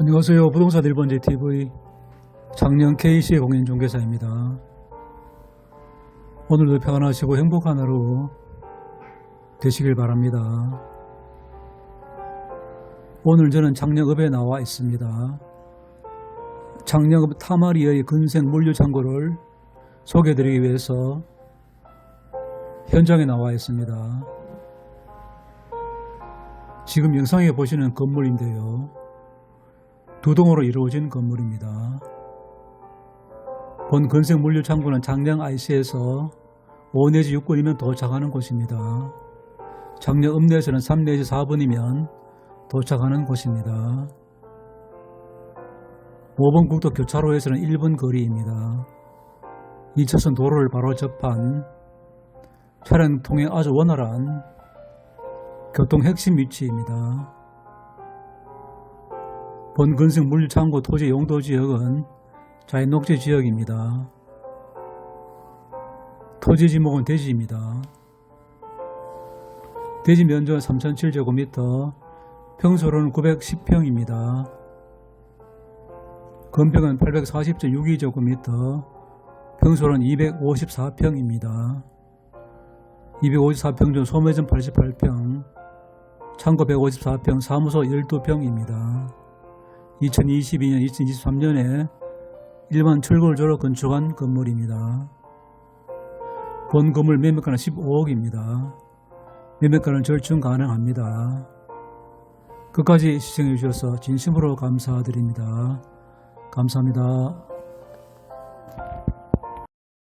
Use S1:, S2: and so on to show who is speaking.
S1: 안녕하세요. 부동산 1번지 TV 작년 K시의 공인 중개사입니다. 오늘도 평안하시고 행복한 하루 되시길 바랍니다. 오늘 저는 장량읍에 나와 있습니다. 장량읍 타마리의 근생 물류 창고를 소개해드리기 위해서 현장에 나와 있습니다. 지금 영상에 보시는 건물인데요. 두 동으로 이루어진 건물입니다. 본 건색 물류 창고는 장량 IC에서 5 내지 6분이면 도착하는 곳입니다. 장량 읍내에서는 3 내지 4분이면 도착하는 곳입니다. 5번 국도 교차로에서는 1분 거리입니다. 2차선 도로를 바로 접한 차량 통행 아주 원활한 교통 핵심 위치입니다. 본 근생 물류창고 토지 용도 지역은 자연녹지 지역입니다. 토지 지목은 대지입니다. 대지 면적은 3,007제곱미터, 평수로는 910평입니다. 건평은 840.62제곱미터, 평수로는 254평입니다. 254평 중 소매점 88평, 창고 154평, 사무소 12평입니다. 2022년, 2023년에 일반 철골 졸업 건축한 건물입니다. 본 건물 매매가는 15억입니다. 매매가는 절충 가능합니다. 끝까지 시청해 주셔서 진심으로 감사드립니다. 감사합니다.